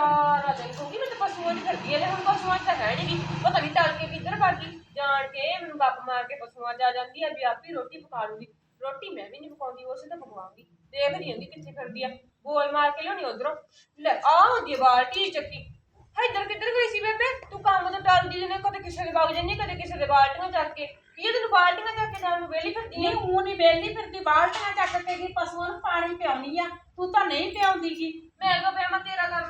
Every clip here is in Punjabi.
ਸਾਰਾ ਦਿਨ ਕਹੂੰਗੀ ਮੈਂ ਤਾਂ ਪਸ਼ੂਆਂ ਦੀ ਫਿਰਦੀ ਤੇ ਹੁਣ ਪਸ਼ੂਆਂ 'ਚ ਤਾਂ ਹੈ ਨੀ ਗੀ। ਪਤਾ ਨਹੀਂ ਤਲ ਕੇ ਕਿੱਧਰ ਭੱਜ ਗਈ? ਜਾਣ ਕੇ ਮੈਨੂੰ ਗੱਪ ਮਾਰ ਕੇ ਪਸ਼ੂਆਂ 'ਚ ਆ ਜਾਂਦੀ ਆ ਵੀ ਆਪੀ ਰੋਟੀ ਪਕਾ ਲੂਗੀ। ਰੋਟੀ ਮੈਂ ਵੀ ਨਹੀਂ ਪਕਾਉਂਦੀ ਉਸੇ ਤਾਂ ਪਕਵਾਉਂਗੀ ਦੇਖ ਨਹੀਂ ਹੁੰਦੀ ਕਿੱਥੇ ਫਿਰਦੀ ਆ। ਬੋਲ ਮਾਰ ਕੇ ਲਿਆਉਣੀ ਉਧਰੋਂ। ਲੈ ਆ ਹੁੰਦੀ ਆ ਬਾਲਟੀ ਚੱਕੀ। ਇੱਧਰ ਕਿੱਧਰ ਗਈ ਸੀ ਬੇਬੇ? ਤੂੰ ਕੰਮ ਤੋਂ ਟਲਦੀ ਜਿਹਨੇ ਕਦੇ ਕਿਸੇ ਦੇ ਵਗ ਜਾਂਦੀ ਕਦੇ ਕਿਸੇ ਦੇ ਬਾਲਟੀਆਂ ਚੱਕ ਕੇ। ਕੀ ਤੈਨੂੰ ਬਾਲਟੀਆਂ ਚੱਕ ਕੇ ਜਾਣ ਨੂੰ ਵੇਲੀ ਫਿਰਦੀ ਨਹੀਂ ਉਹ ਨਹੀਂ ਬੇਲੀ ਫਿਰਦੀ ਬਾਲਟੀਆਂ ਚੱਕ ਕੇ ਗਈ ਪਸ਼ੂਆਂ ਨੂੰ ਪਾਣੀ ਪਿਆਉਣੀ ਆ। ਤੂੰ ਤਾਂ ਨਹੀਂ ਪਿਆਉਂਦੀ ਗੀ। ਮੈਂ ਕੋ ਫੇਰ ਮੈਂ ਤੇਰਾ ਕਰ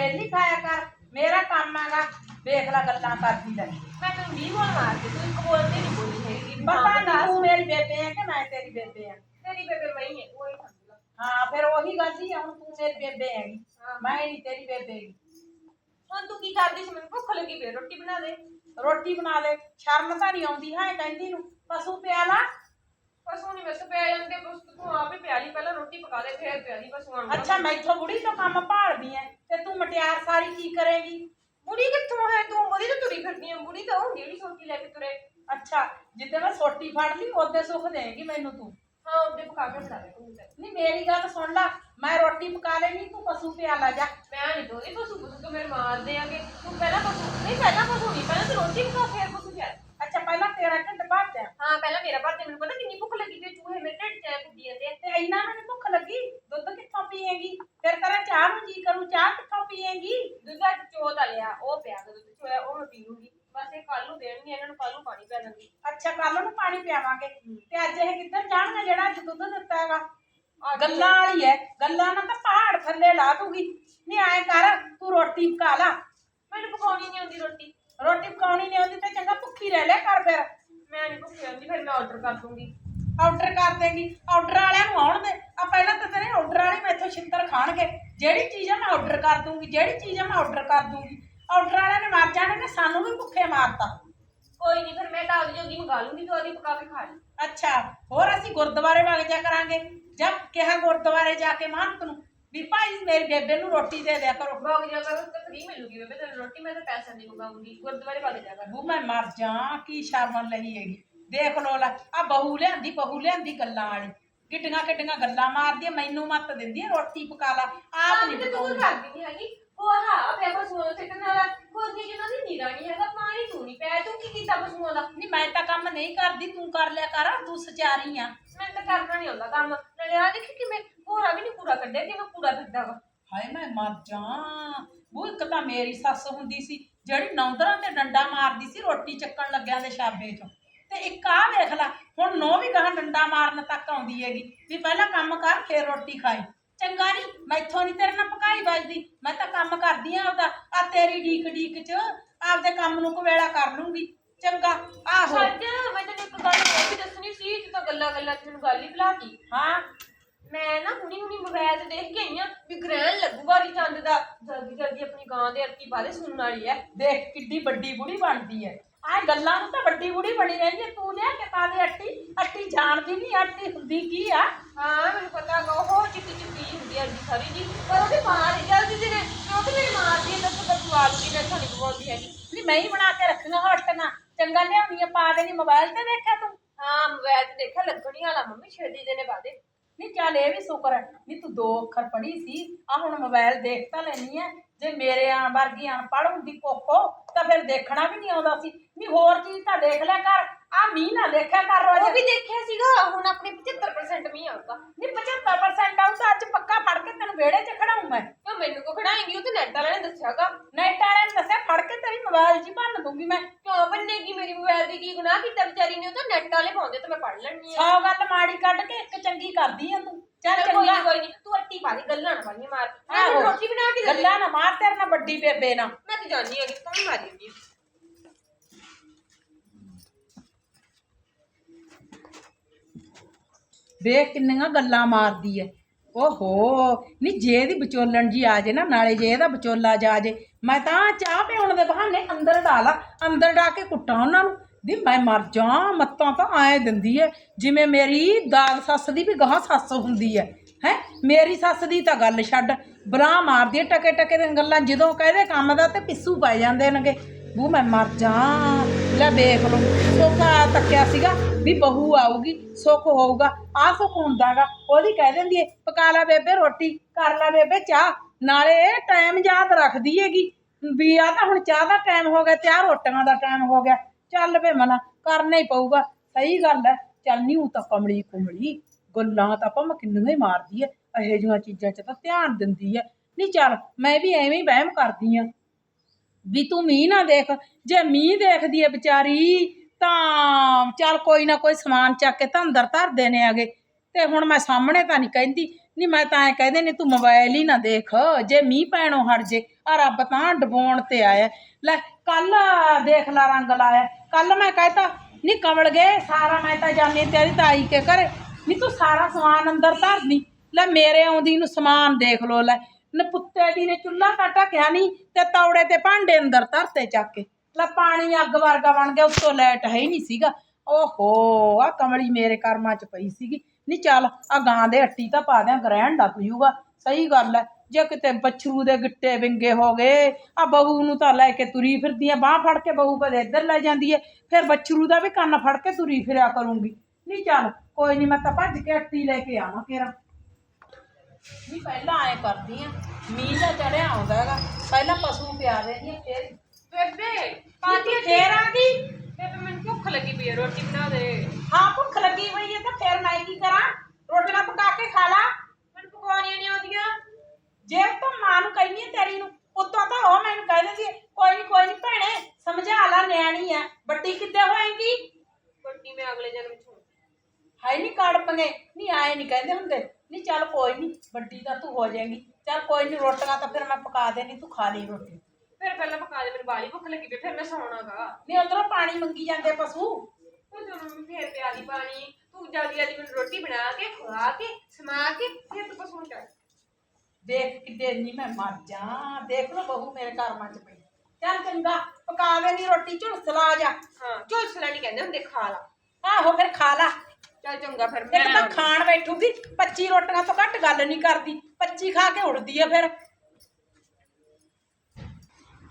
ਲਾਂਗਾ ਹਾਂ ਤੂੰ ਤਾਂ ਬੇਲੀ ਖਾਇਆ ਕਰ ਮੇਰਾ ਕੰਮ ਹੈਗਾ ਵੇਖ ਲੈ ਗੱਲਾਂ ਕਰਦੀ ਲੈ ਮੈਂ ਤੈਨੂੰ ਵੀਹ ਬੋਲ ਮਾਰ ਕੇ ਤੂੰ ਇੱਕ ਬੋਲ ਤੇ ਨਹੀਂ ਬੋਲੀ ਹੈਗੀ। ਵੀ ਪਤਾ ਹਾਂ, ਨਹੀਂ ਤੂੰ ਮੇਰੀ ਬੇਬੇ ਹੈ ਕਿ ਮੈਂ ਤੇਰੀ ਬੇਬੇ ਆ? ਤੇਰੀ ਬੇਬੇ ਮੈਂ ਹੀ ਹੈ ਉਹ ਹੀ ਸਮਝ ਲਾ ਹਾਂ ਫਿਰ ਉਹੀ ਗੱਲ ਹੀ ਆ ਹੁਣ ਤੂੰ ਮੇਰੀ ਬੇਬੇ ਹੈਗੀ। ਹਾਂ। ਮੈਂ ਨਹੀਂ ਤੇਰੀ ਬੇਬੇ ਹੈਗੀ। ਹੁਣ ਤੂੰ ਕੀ ਕਰਦੀ ਸੀ? ਮੈਨੂੰ ਭੁੱਖ ਲੱਗੀ ਫੇਰ ਰੋਟੀ ਬਣਾ ਦੇ। ਰੋਟੀ ਬਣਾ ਲੈ ਸ਼ਰਮ ਤਾਂ ਨਹੀਂ ਆਉਂਦੀ ਹਾਂ ਕਹਿੰਦੀ ਨੂੰ ਪਸ਼ੂ ਪਿਆਲਾ? ਪਸ਼ੂ ਨਹੀਂ ਵੈਸੇ ਪਿਆ ਜਾਂਦੇ ਬਸ ਤੂੰ ਆਪ ਹੀ ਪਿਆਲੀ ਪਹਿਲਾਂ ਰੋਟੀ ਪਕਾ ਦੇ ਫੇਰ ਪਿਆਲੀ ਪਸ਼ੂਆਂ ਨੂੰ। ਅੱਛਾ ਮੈਥੋਂ ਬੁੜੀ ਤੋਂ ਕੰਮ ਭਾਲਦੀ ਐ ਤੇ ਤੂੰ ਸਾਰੀ ਕੀ ਕਰੇਗੀ? ਬੁੜੀ ਕਿੱਥੋਂ ਹੈ ਤੂੰ? ਬੁੜੀ ਤਾਂ ਤੁਰੀ ਫਿਰਦੀ ਹੈ ਬੁੜੀ ਤਾਂ ਉਹ ਜਿਹੜੀ ਸੋਕੀ ਲੈ ਕੇ ਤੁਰੇ। ਅੱਛਾ ਜਿੱਦੇ ਮੈਂ ਸੋਟੀ ਫੜ ਲਈ ਉਹਦੇ ਸੁੱਖ ਦੇਗੀ ਮੈਨੂੰ ਤੂੰ। ਹਾਂ ਉਹਦੇ ਪਕਾ ਕੇ ਬਣਾ ਦੇ ਤੂੰ। ਨਹੀਂ ਮੇਰੀ ਗੱਲ ਸੁਣ ਲੈ। ਮੈਂ ਰੋਟੀ ਪਕਾ ਲੈਣੀ ਤੂੰ ਪਸ਼ੂ ਪਿਆਲਾ ਜਾ। ਮੈਂ ਨਹੀਂ ਦੋਦੀ ਪਸ਼ੂ ਪਸ਼ੂ ਤੋਂ ਮੇਰੇ ਮਾਰ ਦੇਾਂਗੇ ਤੂੰ ਪਹਿਲਾਂ ਪਸ਼ੂ ਨਹੀਂ ਪਹਿਲਾਂ ਪਸ਼ੂ ਨਹੀਂ। ਪਹਿਲਾਂ ਤੂੰ ਰੋਟੀ ਪਕਾ ਫੇਰ ਪਸ਼ੂ ਪਿਆ। ਅੱਛਾ ਪਹਿਲਾਂ ਤੇਰਾ ਢਿੱਡ ਭਰ ਜਾ ਹਾਂ ਪਹਿਲਾਂ ਮੇਰਾ ਭਰਤੇ ਮੈਨੂੰ ਪਤਾ ਕਿੰਨੀ ਭੁੱਖ ਲੱਗੀ ਤੇ ਚੂਹੇ ਮੇਰੇ ਢਿੱਡ ਚ ਕੁੱਦੀ ਜਾਂਦੇ ਆ ਤੇ ਇੰਨਾ ਮੈਨੂੰ ਭੁੱਖ ਲੱਗੀ? ਦੁੱਧ ਕਿੱਥੋਂ ਪੀਏਗੀ? ਫਿਰ ਤੇਰਾ ਚਾਹ ਨੂੰ ਜੀ ਕਰੂ ਚਾਹ ਕਿੱਥੋਂ ਪੀਏਗੀ ਦੁੱਧ ਅੱਜ ਚੋਤ ਆ ਲਿਆ ਉਹ ਪਿਆ ਦੁੱਧ ਚੋਇਆ ਉਹ ਮੈਂ ਪੀ ਲੂੰਗੀ ਬਸ ਇਹ ਕੱਲ ਨੂੰ ਦੇਣਗੇ ਇਹਨਾਂ ਨੂੰ ਕੱਲ ਨੂੰ ਪਾਣੀ ਪਿਆ ਦਾਂਗੀ ਅੱਛਾ ਕੱਲ ਨੂੰ ਪਾਣੀ ਪਿਆਵਾਂਗੇ। ਤੇ ਅੱਜ ਇਹ ਕਿੱਧਰ ਜਾਣਗੇ ਜਿਹੜਾ ਅੱਜ ਦੁੱਧ ਦਿੱਤਾ ਹੈਗਾ? ਗੱਲਾਂ ਵਾਲੀ ਹੈ ਗੱਲਾਂ ਨਾਲ ਤਾਂ ਪਹਾੜ ਥੱਲੇ ਲਾ ਦੂਗੀ। ਨਹੀਂ ਐ ਕਰ ਤੂੰ ਰੋਟੀ ਪਕਾ ਲਾ। ਮੈਨੂੰ ਪਕਾਉਣੀ ਨਹੀਂ ਆਉਂਦੀ ਰੋਟੀ। ਰੋਟੀ ਪਕਾਉਣੀ ਨਹੀਂ ਆਉਂਦੀ ਤੇ ਚੰਗਾ ਭੁੱਖੀ ਰਹਿ ਲਿਆ ਕਰ ਫਿਰ। ਮੈਂ ਨਹੀਂ ਭੁੱਖੀ ਆਉਂਦੀ ਫਿਰ ਮੈਂ ਆਰਡਰ ਕਰ ਦੂੰਗੀ। ਆਰਡਰ ਕਰ ਦੇਗੀ। ਆਰਡਰ ਵਾਲਿਆਂ ਨੂੰ ਆਉਣ ਦੇ। ਆ ਪਹਿਲਾਂ ਤਾਂ ਤੇਰੇ ਆਰਡਰ ਵਾਲੇ ਮੈਥੋਂ ਛਿੱਤਰ ਖਾਣਗੇ। ਜਿਹੜੀ ਚੀਜ਼ ਮੈਂ ਆਰਡਰ ਕਰ ਦੂੰਗੀ ਜਿਹੜੀ ਚੀਜ਼ ਮੈਂ ਆਰਡਰ ਕਰ ਦੂੰਗੀ। ਆਰਡਰ ਵਾਲਿਆਂ ਨੇ ਮਰ ਜਾਣਗੇ ਸਾਨੂੰ ਵੀ ਭੁੱਖੇ ਮਾਰਤਾ। ਕੋਈ ਨਹੀਂ ਫਿਰ ਮੈਂ ਆਪਦੀ ਜੋਗੀ ਮੰਗਾ ਲੂੰਗੀ ਤੂੰ ਆਦੀ ਪਕਾ ਕੇ ਖਾ ਲਈ ਅੱਛਾ ਹੋਰ ਅਸੀਂ ਗੁਰਦੁਆਰੇ ਵਗ ਜਾ ਕਰਾਂਗੇ। ਜਦ ਕਿਹਾ ਗੁਰਦੁਆਰੇ ਜਾ ਕੇ ਮਹੰਤ ਨੂੰ ਵੀ ਭਾਈ ਮੇਰੀ ਬੇਬੇ ਨੂੰ ਰੋਟੀ ਦੇ ਦਿਆ ਕਰੋ। ਭੋਗ ਜਾ ਕਰੋ ਤਾਂ ਫ੍ਰੀ ਮਿਲੂਗੀ ਬੇਬੇ ਤੈਨੂੰ ਰੋਟੀ ਮੈਂ ਤਾਂ ਪੈਸਾ ਨਹੀਂ ਮੰਗਾਉਂਗੀ। ਗੁਰਦੁਆਰੇ ਵਗ ਜਾ ਕਰ। ਬੂ ਮੈਂ ਮਰ ਜਾ ਕੀ ਸ਼ਰਮਨ ਲਈ ਹੈਗੀ। ਦੇਖ ਲੋ ਲੈ ਆ ਬਹੂ ਲਿਆਂਦੀ ਬਹੂ ਲਿਆਂਦੀ ਗੱਲਾਂ ਵਾਲੀ। ਕਿੱਡੀਆਂ ਕਿੱਡੀਆਂ ਗੱਲਾਂ ਮਾਰਦੀ ਮੈਨੂੰ ਮੱਤ ਦਿੰਦੀ ਆ, ਰੋਟੀ ਪਕਾ ਲਾ। ਆਪ ਨਹੀਂ ਪਕਾਉਂਦੀ। ਕਰਦੀ ਨਹੀਂ ਹੈਗੀ। ਉਹ ਹਾਂ ਬੇ ਪਸ਼ੂਆਂ ਤੇ ਨਾਲ ਕੋਈ ਜਿਹਨਾਂ ਦੀ ਨੀਰਾ ਨਹੀਂ ਹੈਗਾ ਪਾਣੀ ਤੂੰ ਨਹੀਂ ਪਿਆ ਤੂੰ ਕੀ ਕੀਤਾ ਪਸ਼ੂਆਂ ਦਾ ਨਹੀਂ ਮੈਂ ਤਾਂ ਕੰਮ ਨਹੀਂ ਕਰਦੀ ਤੂੰ ਕਰ ਲਿਆ ਕਰ ਤੂੰ ਸਚਾਰੀ ਆ ਮੈਂ ਤਾਂ ਕਰਨਾ ਨਹੀਂ ਆਉਂਦਾ ਕੰਮ ਨਾਲੇ ਆ ਦੇਖੀ ਕਿਵੇਂ ਪੂਰਾ ਵੀ ਨਹੀਂ ਪੂਰਾ ਕੱਢਿਆ ਕਿਵੇਂ ਪੂਰਾ ਫਿਰਦਾ ਵਾ ਹਾਏ, ਮੈਂ ਮਰ ਜਾ ਉਹ ਇੱਕ ਤਾਂ ਮੇਰੀ ਸੱਸ ਹੁੰਦੀ ਸੀ, ਜਿਹੜੀ ਨੌਂਦਰਾਂ ਤੇ ਡੰਡਾ ਮਾਰਦੀ ਸੀ, ਰੋਟੀ ਚੱਕਣ ਲੱਗਿਆਂ ਦੇ ਛਾਬੇ ਚੋਂ। ਤੇ ਇੱਕ ਆ ਵੇਖ ਲੈ, ਹੁਣ ਨੋ ਵੀ ਗਾਂ ਡੰਡਾ ਮਾਰਨ ਤੱਕ ਆਉਂਦੀ ਹੈਗੀ। ਵੀ ਪਹਿਲਾਂ ਕੰਮ ਕਰ, ਫੇਰ ਰੋਟੀ ਖਾਈ। ਚੰਗਾ ਨਹੀਂ ਮੈਥੋਂ ਨਹੀਂ ਤੇਰੇ ਨਾਲ ਵੱਜਦੀ। ਮੈਂ ਤਾਂ ਕੰਮ ਕਰਦੀ ਆ ਆਪਦਾ। ਆ ਤੇਰੀ ਡੀਕ ਡੀਕ ਚ ਆਪਦੇ ਕੰਮ ਨੂੰ ਕਵੇਲਾ ਕਰ ਲੂੰਗੀ। ਚੰਗਾ ਆਹੋ ਛੱਡ ਮੈਂ ਤੈਨੂੰ ਇੱਕ ਗੱਲ ਹੋਰ ਵੀ ਦੱਸਣੀ ਸੀ ਤੂੰ ਤਾਂ ਗੱਲਾਂ ਗੱਲਾਂ ਚ ਮੈਨੂੰ ਗੱਲ ਹੀ ਭੁਲਾਤੀ ਹਾਂ। ਮੈਂ ਨਾ ਹੁਣੀ ਹੁਣੀ ਮੋਬਾਈਲ ਤੇ ਦੇਖ ਕੇ ਆਈ ਆ ਵੀ ਗ੍ਰਹਿਣ ਲੱਗੂਗਾ ਰੀ ਚੰਦ ਦਾ। ਜਲਦੀ ਜਲਦੀ ਆਪਣੀ ਗਾਂ ਦੇ ਅਰਕੀ ਬਾਰੇ ਸੁਣਨ ਵਾਲੀ ਐ। ਦੇਖ ਕਿੱਡੀ ਵੱਡੀ ਬੁੜੀ ਬਣਦੀ ਹੈ ਆ ਗੱਲਾਂ ਨੂੰ ਤਾਂ ਵੱਡੀ ਬੁੜੀ ਬਣੀ ਰਹਿੰਦੀ ਹੈ ਤੂੰ ਲਿਆ ਕੇ ਕਾਦੇ ਅੱਟੀ। ਅੱਟੀ ਜਾਣਦੀ ਨਹੀਂ ਅੱਟੀ ਹੁੰਦੀ ਕੀ ਆ? ਹਾਂ ਮੈਨੂੰ ਪਤਾ ਗਾ ਉਹ ਚਿੱਟੀ ਚਿੱਟੀ ਹੁੰਦੀ ਐ। ਸਾਰੀ ਜੀ ਪਰ ਉਹਦੇ ਮਾਂ ਦੀ ਜਲਦੀ ਦੀ ਨੇ ਕਿਉਂਕਿ ਮੇਰੀ ਮਾਂ ਦੀ ਤਾਂ ਤੂੰ ਬਦਵਾ ਲੂਗੀ ਮੈਂ ਤੁਹਾਨੂੰ ਬਵਾਉਂਦੀ ਹੈਗੀ। ਨਹੀਂ ਮੈਂ ਹੀ ਬਣਾ ਕੇ ਰੱਖੀਆਂ ਹਟਣਾ ਚੰਗਾ ਲਿਆਉਣੀ ਆ ਪਾ ਦੇਣੀ ਮੋਬਾਈਲ ਤੇ ਦੇਖਿਆ ਤੂੰ? ਹਾਂ ਮੋਬਾਈਲ ਤੇ ਦੇਖਿਆ ਲੱਗਣੀ ਵਾਲਾ। ਮੰਮੀ ਛੇਤੀ ਦੇ ਨੇ ਬਾਦੇ ਨਹੀਂ ਚੱਲ ਇਹ ਵੀ ਸ਼ੁਕਰ ਹੈ ਨਹੀਂ ਤੂੰ ਦੋ ਅੱਖਰ ਪੜ੍ਹੀ ਸੀ ਆ ਹੁਣ ਮੋਬਾਈਲ ਦੇਖ ਤਾਂ ਲੈਣੀ ਹੈ ਜੇ ਮੇਰੇ ਆਣ ਵਰਗੀ ਅਨਪੜ੍ਹ ਹੁੰਦੀ ਕੋਕੋ ਤਾਂ ਫਿਰ ਦੇਖਣਾ ਵੀ ਨਹੀਂ ਆਉਂਦਾ ਸੀ। ਨਹੀਂ ਹੋਰ ਚੀਜ਼ ਤਾਂ ਦੇਖ ਲਿਆ ਕਰ। ਆ ਮੀਂਹ ਨਾ ਦੇਖਿਆ ਕਰ ਉਹ ਰੋਜ਼ ਵੀ ਦੇਖਿਆ ਸੀਗਾ ਹੁਣ ਆਪਣੇ 75% ਮੀਂਹ ਆਊਗਾ। ਨਹੀਂ 75% ਆਉ ਤਾਂ ਅੱਜ ਵਿਹੜੇ 'ਚ ਖੜਾਉਂ ਮੈਂ ਕਿਉਂ ਮੈਨੂੰ ਕੋ ਖੜਾਏਂਗੀ ਉਹ ਤੇ ਨੈਟ ਵਾਲਿਆਂ ਨੇ ਦੱਸਿਆਗਾ ਨੈਟ ਵਾਲਿਆਂ ਨੇ ਦੱਸਿਆ ਫੜ ਕੇ ਤੇਰੀ ਮੋਬਾਈਲ 'ਚ ਹੀ ਭੰਨ ਦੂੰਗੀ ਮੈਂ ਕਿਉਂ ਬੰਨੇਗੀ ਮੇਰੀ ਮੋਬਾਈਲ ਦੀ ਕੀ ਗੁਨਾਹ ਕੀਤਾ ਵਿਚਾਰੀ ਨੇ ਉਹ ਤਾਂ ਨੈਟ ਵਾਲੇ ਪਾਉਂਦੇ ਤਾਂ ਮੈਂ ਪੜ ਲੈਣੀ ਆ ਸੌ ਗੱਲ ਮਾੜੀ ਕੱਢ ਕੇ ਇੱਕ ਚੰਗੀ ਕਰਦੀ ਆ ਤੂੰ ਚੱਲ ਚੱਲ ਕੋਈ ਚੰਗਾ ਨਹੀਂ ਕੋਈ ਨਹੀਂ ਤੂੰ ਅੱਟੀ ਪਾ ਦੇ ਗੱਲਾਂ ਨਾ ਪਾਈਆਂ ਮਾਰ ਮੈਂ ਆਹੋ। ਤੈਨੂੰ ਰੋਟੀ ਬਣਾ ਕੇ ਦੇ ਦੇ ਗੱਲਾਂ ਨਾ ਮਾਰ ਤੇਰੇ ਨਾਲ ਵੱਡੀ ਬੇਬੇ ਨਾ ਮੈਂ ਤੇ ਜਾਣੀ ਆ ਕਿ ਤੂੰ ਮਾਰੀ ਹੁੰਦੀ ਆ। ਵੇਖ ਕਿੰਨੀਆਂ ਗੱਲਾਂ ਮਾਰਦੀ ਐ ਓਹੋ ਨਹੀਂ ਜੇ ਇਹਦੀ ਵਿਚੋਲਣ ਜੀ ਆ ਜੇ ਨਾ, ਨਾਲੇ ਜੇ ਇਹਦਾ ਵਿਚੋਲਾ ਜਾ ਜੇ, ਮੈਂ ਤਾਂ ਚਾਹ ਪਿਉਣ ਦੇ ਬਹਾਨੇ ਅੰਦਰ ਡਾਲਾ ਅੰਦਰ ਡਾ ਕੇ ਕੁੱਟਾਂ ਉਹਨਾਂ ਨੂੰ। ਦੀ ਮੈਂ ਮਰ ਜਾ ਮੱਤਾਂ ਤਾਂ ਆਏ ਦਿੰਦੀ ਐ। ਜਿਵੇਂ ਮੇਰੀ ਦਾਗ ਸੱਸ ਦੀ ਵੀ ਗਾਹ ਸੱਸ ਹੁੰਦੀ ਐ। ਹੈ, ਮੇਰੀ ਸੱਸ ਦੀ ਤਾਂ ਗੱਲ ਛੱਡ ਬਰਾ ਮਾਰਦੀ ਐ ਟਕੇ ਟਕੇ ਦੀਆਂ ਗੱਲਾਂ, ਜਦੋਂ ਕਹਦੇ ਕੰਮ ਦਾ ਤੇ ਪਿੱਸੂ ਪੈ ਜਾਂਦੇ ਨੇਗੇ। ਬੂ, ਮੈਂ ਮਰ ਜਾ ਲੈ ਵੇਖ ਲਓ, ਸੋਖਾ ਤੱਕਿਆ ਸੀਗਾ ਵੀ ਬਹੂ ਆਊਗੀ, ਸੁੱਖ ਹੋਊਗਾ ਆ ਸੁੱਖ ਹੁੰਦਾਗਾ ਉਹਦੀ ਕਹਿ ਦਿੰਦੀ ਏ, ਪਕਾ ਲੈ ਬੇਬੇ ਰੋਟੀ, ਕਰ ਲੈ ਬੇਬੇ ਚਾਹ, ਨਾਲੇ ਇਹ ਟਾਈਮ ਯਾਦ ਰੱਖਦੀ ਹੈਗੀ। ਵੀ ਆ ਤਾਂ ਹੁਣ ਚਾਹ ਦਾ ਟਾਈਮ ਹੋ ਗਿਆ ਤੇ ਆ ਰੋਟੀਆਂ ਦਾ ਟਾਈਮ ਹੋ ਗਿਆ। ਚੱਲ ਵੇ ਮਨਾ, ਕਰਨਾ ਹੀ ਪਊਗਾ। ਸਹੀ ਗੱਲ ਹੈ ਚੱਲ ਨਹੀਂ ਉਹ ਤਾਂ ਕਮਲੀ ਕੁਮਲੀ, ਗੱਲਾਂ ਤਾਂ ਆਪਾਂ ਕਿੰਨੀਆਂ ਹੀ ਮਾਰਦੀ ਐ, ਇਹੋ ਜਿਹੀਆਂ ਚੀਜ਼ਾਂ 'ਚ ਤਾਂ ਧਿਆਨ ਦਿੰਦੀ ਐ। ਨਹੀਂ ਚੱਲ, ਮੈਂ ਵੀ ਐਵੇਂ ਹੀ ਵਹਿਮ ਕਰਦੀ ਆ। ਵੀ ਤੂੰ ਮੀਂਹ ਨਾ ਦੇਖ, ਜੇ ਮੀਂਹ ਦੇਖਦੀ ਹੈ ਵਿਚਾਰੀ, ਤਾਂ ਚੱਲ ਕੋਈ ਨਾ ਕੋਈ ਸਮਾਨ ਚੱਕ ਕੇ ਤਾਂ ਅੰਦਰ ਧਰ ਦੇਣੇ ਆਗੇ ਤੇ ਹੁਣ ਮੈਂ ਸਾਹਮਣੇ ਤਾਂ ਨਹੀਂ ਕਹਿੰਦੀ, ਨਹੀਂ ਮੈਂ ਤਾਂ ਐ ਕਹਿੰਦੇ, ਨਹੀਂ ਤੂੰ ਮੋਬਾਈਲ ਹੀ ਨਾ ਦੇਖ, ਜੇ ਮੀਂਹ ਪੈਣੋਂ ਹਟ ਜੇ ਆ ਰੱਬ ਤਾਂ ਡਬੋਣ ਤੇ ਆਇਆ। ਲੈ ਕੱਲ ਦੇਖ ਲਾ ਰੰਗ ਲਾਇਆ ਕੱਲ ਮੈਂ ਕਹਿਤਾ, ਨਹੀਂ ਕਮਲ ਗਏ, ਸਾਰਾ ਮੈਂ ਤਾਂ ਜਾਣੀ ਤੇਰੀ ਤਾਈ ਕੇ ਘਰੇ, ਨਹੀਂ ਤੂੰ ਸਾਰਾ ਸਮਾਨ ਅੰਦਰ ਧਰਨੀ, ਲੈ ਮੇਰੇ ਆਉਂਦੀ ਨੂੰ ਸਮਾਨ ਦੇਖ ਲੋ ਲੈ। ਨਪੁੱਤੇ ਦੀ ਨੇ ਚੁੱਲ੍ਹਾ ਕਾਟਾ ਕਿਹਾ ਨਹੀਂ ਤੇ ਤੌੜੇ ਤੇ ਭਾਂਡੇ ਅੰਦਰ ਧਰਤੇ ਚੱਕ ਕੇ। ਲੈ ਪਾਣੀ ਅੱਗ ਵਰਗਾ ਬਣ ਗਿਆ, ਉੱਤੋਂ ਲਾਈਟ ਹੈ ਹੀ ਨਹੀਂ ਸੀਗਾ। ਓਹੋ ਆ ਕਮਲੀ ਮੇਰੇ ਕਰਮਾਂ 'ਚ ਪਈ ਸੀਗੀ। ਨਹੀਂ ਚੱਲ ਆ ਗਾਂ ਦੇ ਹੱਟੀ ਤਾਂ ਪਾ ਦਿਆਂ, ਗ੍ਰਹਿਣ ਲੱਗ ਜੂਗਾ। ਸਹੀ ਗੱਲ ਹੈ ਜੇ ਕਿਤੇ ਬੱਛਰੂ ਦੇ ਗਿੱਟੇ ਵਿੰਗੇ ਹੋ ਗਏ ਆ ਬਹੂ ਨੂੰ ਤਾਂ ਲੈ ਕੇ ਤੁਰੀ ਫਿਰਦੀ ਆ ਬਾਹ ਫੜ ਕੇ ਬਹੂ ਕਦੇ ਇੱਧਰ ਲੈ ਜਾਂਦੀ ਹੈ ਫਿਰ ਬੱਛਰੂ ਦਾ ਵੀ ਕੰਨ ਫੜ ਕੇ ਤੁਰੀ ਫਿਰਿਆ ਕਰੂੰਗੀ। ਨਹੀਂ ਚੱਲ, ਕੋਈ ਨਹੀਂ ਮੈਂ ਤਾਂ ਭੱਜ ਕੇ ਹੱਟੀ ਲੈ ਕੇ ਆਵਾਂ ਕਿਰਾ। ਨਹੀਂ ਪਹਿਲਾਂ ਐ ਕਰਦੀ ਆ ਮੀਂਹ ਦਾ ਚੜਿਆ ਆਉਂਦਾ ਹੈਗਾ। ਪਹਿਲਾਂ ਪਸ਼ੂ ਪਿਆ ਦੇਣੀ ਫਿਰ ਬੇਬੇ ਪਾਤੀ ਫੇਰ ਆ ਗਈ? ਬੇਬੇ ਮੈਨੂੰ ਭੁੱਖ ਲੱਗੀ ਪਈ ਹੈ ਰੋਟੀ ਬਣਾ ਦੇ। ਹਾਂ ਭੁੱਖ ਲੱਗੀ ਹੋਈ ਹੈ ਤਾਂ ਫਿਰ ਮੈਂ ਕੀ ਕਰਾਂ? ਰੋਟੀਆਂ ਪਕਾ ਕੇ ਖਾ ਲਾ। ਮੈਨੂੰ ਪਕਵਾਉਣੀਆਂ ਨਹੀਂ ਆਉਂਦੀਆਂ। ਜੇ ਤੂੰ ਮਾਂ ਨੂੰ ਕਹਿੰਦੀ ਹੈ ਤੇਰੀ ਨੂੰ ਉੱਤੋਂ ਤਾਂ ਉਹ ਮੈਨੂੰ ਕਹਿ ਦਿੰਦੀ ਹੈ, ਕੋਈ ਨਹੀਂ ਕੋਈ ਨਹੀਂ ਭੈਣੇ ਸਮਝਾ ਲੈ ਨਿਆਣੀ ਆ। ਵੱਡੀ ਕਿੱਦਾਂ ਹੋਏਗੀ? ਰੋਟੀ ਮੈਂ ਅਗਲੇ ਜਨਮ ਚ ਹੋਊਂ। ਹਾਈ ਨਹੀਂ ਕੜਪਗੇ ਨਹੀਂ ਆਏ ਨਹੀਂ ਕਹਿੰਦੇ ਹੁੰਦੇ। ਨਹੀਂ ਚੱਲ ਕੋਈ ਨਹੀਂ ਵੱਡੀ ਤਾਂ ਤੂੰ ਹੋ ਜਾਏਗੀ। ਚੱਲ ਕੋਈ ਨਹੀਂ ਰੋਟੀਆਂ ਤਾਂ ਫਿਰ ਮੈਂ ਪਕਾ ਦੇਣੀ ਤੂੰ ਖਾ ਲਈ ਰੋਟੀ। ਫਿਰ ਪਹਿਲਾਂ ਪਕਾ ਦੇ ਮੈਨੂੰ ਬਾਲੀ ਭੁੱਖ ਲੱਗੀ ਪਈ ਫਿਰ ਮੈਂ ਸੌਣਾਗਾ। ਨਹੀਂ ਉਧਰੋਂ ਪਾਣੀ ਮੰਗੀ ਜਾਂਦੇ ਪਸ਼ੂ। ਉਹ ਜਦੋਂ ਮੰਮੀ ਫੇਰ ਪਿਆ ਦੀ ਪਾਣੀ। ਤੂੰ ਜਲਦੀ ਜਲਦੀ ਮੈਨੂੰ ਰੋਟੀ ਬਣਾ ਕੇ ਖਵਾ ਕੇ ਸਮਾ ਕੇ ਫਿਰ ਤੂੰ ਪਸੂਣ ਕਰ ਦੇਖ ਕਿੱਡੇ ਨਹੀਂ ਮੈਂ ਮਰ ਜਾ ਦੇਖ ਲੋ ਬਹੂ ਮੇਰੇ ਕਰਮਾਂ ਚ ਪਈ। ਚੱਲ ਚੰਗਾ ਪਕਾ ਦੇਣੀ ਰੋਟੀ ਝੁਲਸਲਾ ਜਾ। ਹਾਂ ਝੋਲਸਲਾ ਨਹੀਂ ਕਹਿੰਦੇ ਹੁੰਦੇ ਖਾ ਲਾ। ਆਹੋ ਫਿਰ ਖਾ ਲਾ। ਚੱਲ ਚੰਗਾ ਫਿਰ ਇੱਕ ਤਾਂ ਖਾਣ ਬੈਠੂਗੀ 25 ਰੋਟੀਆਂ ਤੋਂ ਘੱਟ ਗੱਲ ਨਹੀਂ ਕਰਦੀ 25 ਖਾ ਕੇ ਉੜਦੀ ਆ ਫਿਰ।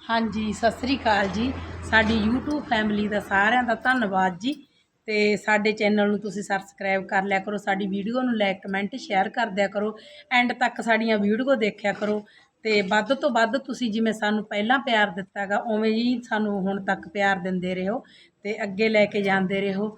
ਹਾਂਜੀ ਸਤਿ ਸ੍ਰੀ ਅਕਾਲ ਜੀ। ਸਾਡੀ YouTube ਫੈਮਿਲੀ ਦਾ ਸਾਰਿਆਂ ਦਾ ਧੰਨਵਾਦ ਜੀ। ਤੇ ਸਾਡੇ ਚੈਨਲ ਨੂੰ ਤੁਸੀਂ ਸਬਸਕ੍ਰਾਈਬ ਕਰ ਲਿਆ ਕਰੋ ਸਾਡੀ ਵੀਡੀਓ ਨੂੰ ਲਾਈਕ ਕਮੈਂਟ ਸ਼ੇਅਰ ਕਰ ਦਿਆ ਕਰੋ ਐਂਡ ਤੱਕ ਸਾਡੀਆਂ ਵੀਡੀਓ ਦੇਖਿਆ ਕਰੋ। ਤੇ ਵੱਧ ਤੋਂ ਵੱਧ ਤੁਸੀਂ ਜਿਵੇਂ ਸਾਨੂੰ ਪਹਿਲਾਂ ਪਿਆਰ ਦਿੱਤਾਗਾ ਉਵੇਂ ਹੀ ਸਾਨੂੰ ਹੁਣ ਤੱਕ ਪਿਆਰ ਦਿੰਦੇ ਰਹੋ ਤੇ ਅੱਗੇ ਲੈ ਕੇ ਜਾਂਦੇ ਰਹੋ।